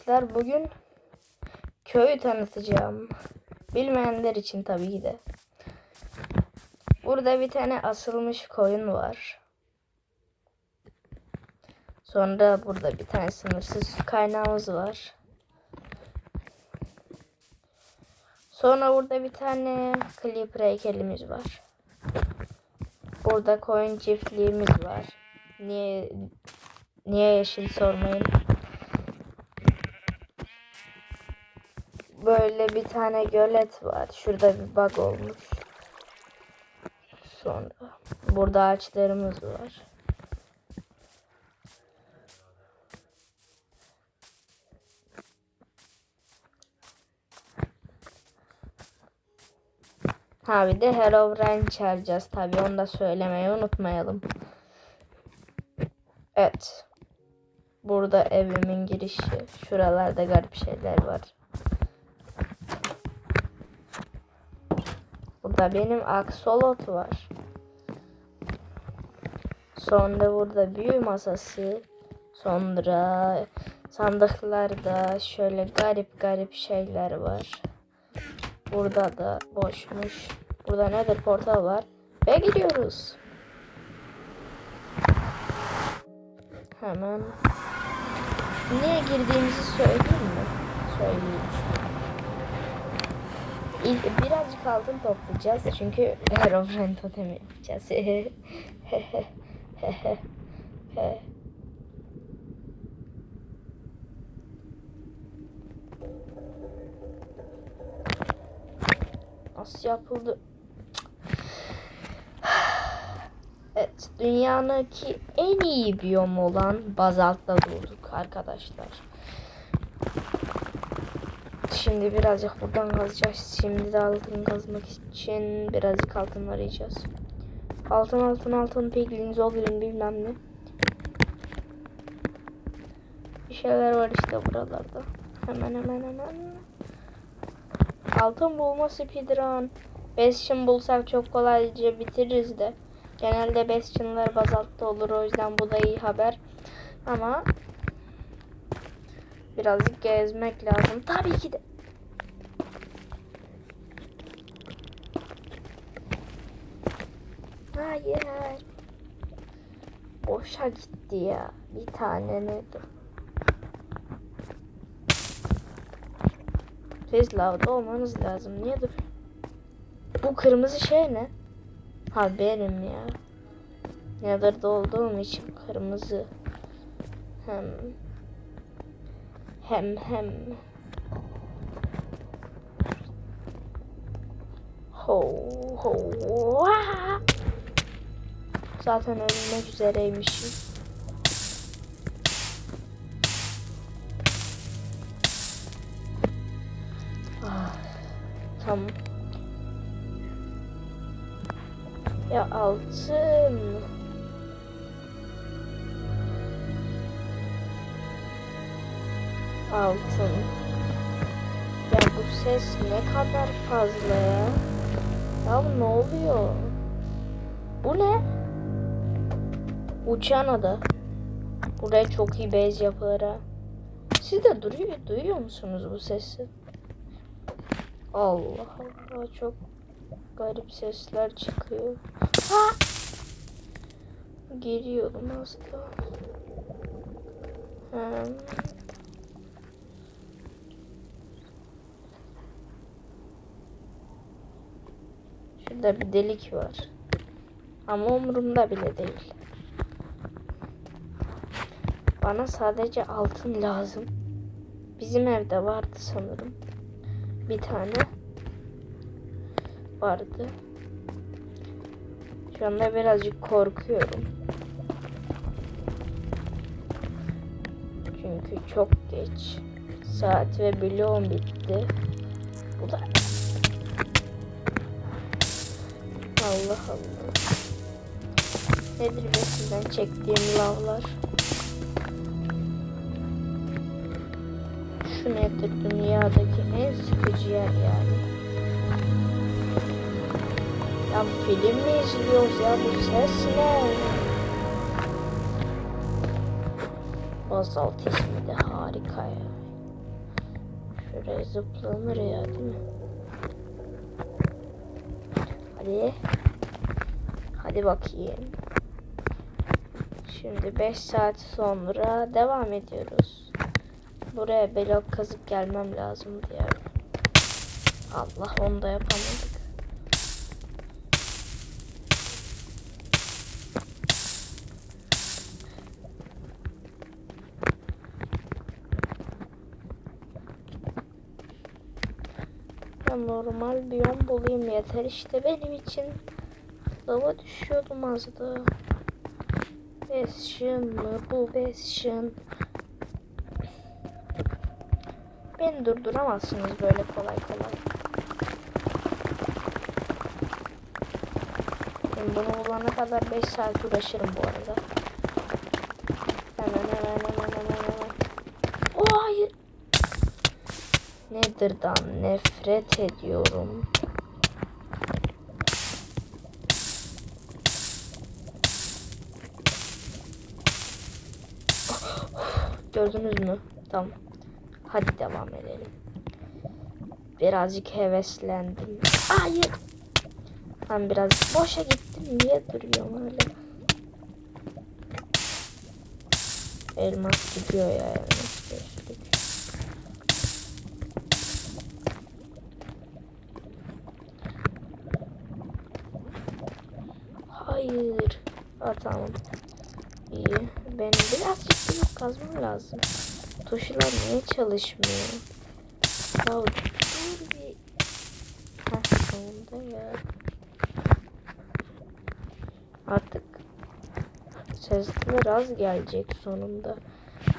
arkadaşlar bugün köyü tanıtacağım. Bilmeyenler için tabii ki de. Burada bir tane asılmış koyun var. Sonra burada bir tane sınırsız su kaynağımız var. Sonra burada bir tane Clipper heykelimiz var. Burada koyun çiftliğimiz var. Niye niye yeşil sormayın. Böyle bir tane gölet var. Şurada bir bug olmuş. Sonra burada ağaçlarımız var. Ha bir de Herobrine çağıracağız tabi onu da söylemeyi unutmayalım. Evet. Burada evimin girişi. Şuralarda garip şeyler var. Burada benim aksolot var. Sonra burada büyü masası. Sonra sandıklarda şöyle garip garip şeyler var. Burada da boşmuş. Burada nedir portal var. Ve gidiyoruz. Hemen. Niye girdiğimizi söyleyeyim mi? Söyleyeyim. Birazcık altın toplayacağız. Çünkü Herobrine totemi yapacağız. Nasıl yapıldı? Evet, dünyadaki en iyi biyom olan bazaltta doğduk arkadaşlar. Şimdi birazcık buradan kazacağız. Şimdi de altın kazmak için birazcık altın arayacağız. Altın altın altın piglin zoglin bilmem ne. Bir şeyler var işte buralarda. Hemen hemen hemen. Altın bulma speedrun. Bastion bulsak çok kolayca bitiririz de. Genelde Bastion'lar bazaltta olur o yüzden bu da iyi haber. Ama birazcık gezmek lazım. Tabii ki de. Hayır. Boşa gitti ya. Bir tane nedir? Siz lavda olmanız lazım. Niye dur? Bu kırmızı şey ne? Ha benim ya. Nether'da olduğum için kırmızı. Hem hem hem ho ho Vaa! Zaten ölmek üzereymişim. Ah, tamam. Ya altın. Altın. Ya bu ses ne kadar fazla ya. Ya ne oluyor? Bu ne? Uçan ada. Buraya çok iyi base yapılır ha. Siz de duruyor, duyuyor musunuz bu sesi? Allah Allah çok garip sesler çıkıyor. Ha! Geliyordum aslında. Hmm. Şurada bir delik var. Ama umurumda bile değil. Bana sadece altın lazım. Bizim evde vardı sanırım. Bir tane vardı. Şu anda birazcık korkuyorum. Çünkü çok geç. Saat ve bloğum bitti. Bu da Allah Allah. Nedir be sizden çektiğim lavlar? Nedir dünyadaki en sıkıcı yer yani? Ya film mi izliyoruz ya bu ses ne? Basalt ismi de harika ya. Şuraya zıplanır ya değil mi? Hadi. Hadi bakayım. Şimdi 5 saat sonra devam ediyoruz. Buraya blok kazıp gelmem lazım diye. Allah onu da yapamadık. Ya normal biyom bulayım yeter işte benim için. Lava düşüyordum az da. Mı bu Bastion? Beni durduramazsınız böyle kolay kolay. Ben bunu bulana kadar 5 saat uğraşırım bu arada. Hemen hemen hemen hemen hemen. Oh hayır. Nether'dan nefret ediyorum. Gördünüz mü? Tamam. Hadi devam edelim. Birazcık heveslendim. Hayır. Ben biraz boşa gittim. Niye duruyorum öyle? Elmas gidiyor ya. Hayır. Ha, tamam. İyi. Benim birazcık kazmam lazım. Tuşlar niye çalışmıyor? Ya dur bir. Heh sonunda ya. Artık sesler az gelecek sonunda.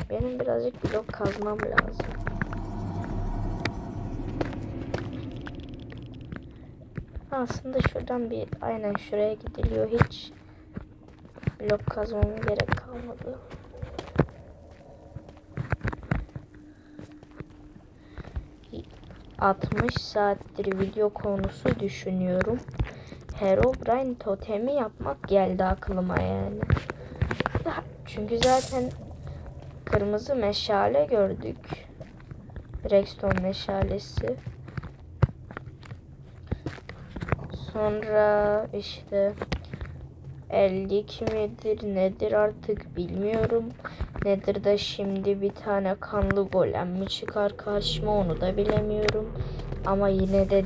Benim birazcık blok kazmam lazım. Aslında şuradan bir aynen şuraya gidiliyor hiç blok kazmama gerek kalmadı. 60 saattir video konusu düşünüyorum. Herobrine totemi yapmak geldi aklıma yani. Ya, Çünkü zaten kırmızı meşale gördük. Redstone meşalesi. Sonra işte ellik midir nedir artık bilmiyorum. Nedir da şimdi bir tane kanlı golem mi çıkar karşıma onu da bilemiyorum. Ama yine de de-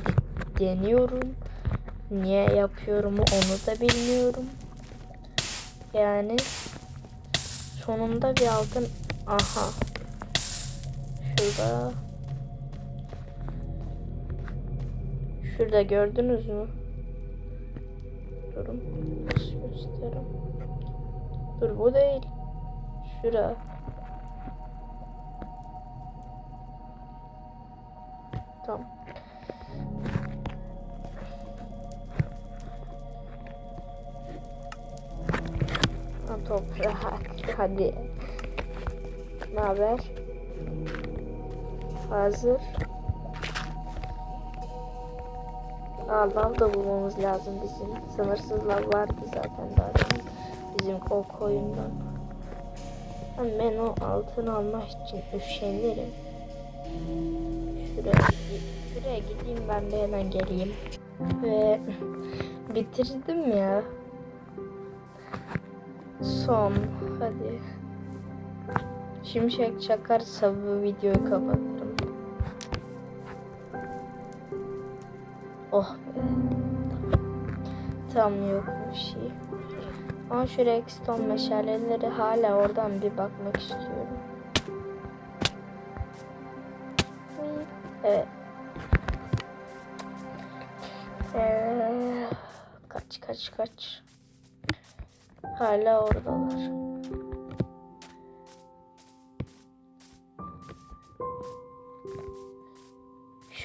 deniyorum. Niye yapıyorum onu da bilmiyorum. Yani sonunda bir altın aha şurada şurada gördünüz mü? Durun. Nasıl göstereyim? Dur bu değil. Şura. Tamam. Toprak. Hadi. Ne haber? Hazır. Lav da bulmamız lazım bizim. Sınırsız vardı zaten demin. Bizim o koyundan. Ben, o altın almak için üşenirim. Şuraya, şuraya gideyim ben de hemen geleyim. Ve bitirdim ya. Son. Hadi. Şimşek çakarsa bu videoyu kapatırım. Oh be. Tam yok bir şey. Ama şu Rexton meşaleleri hala oradan bir bakmak istiyorum. Evet. Ee, kaç kaç kaç. Hala oradalar.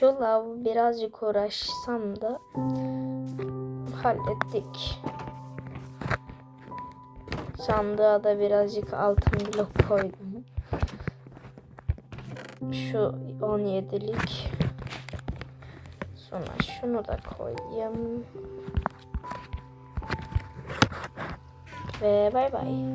Şu lav birazcık uğraşsam da hallettik. Sandığa da birazcık altın blok koydum. Şu 17'lik. Sonra şunu da koyayım. Ve bay bay.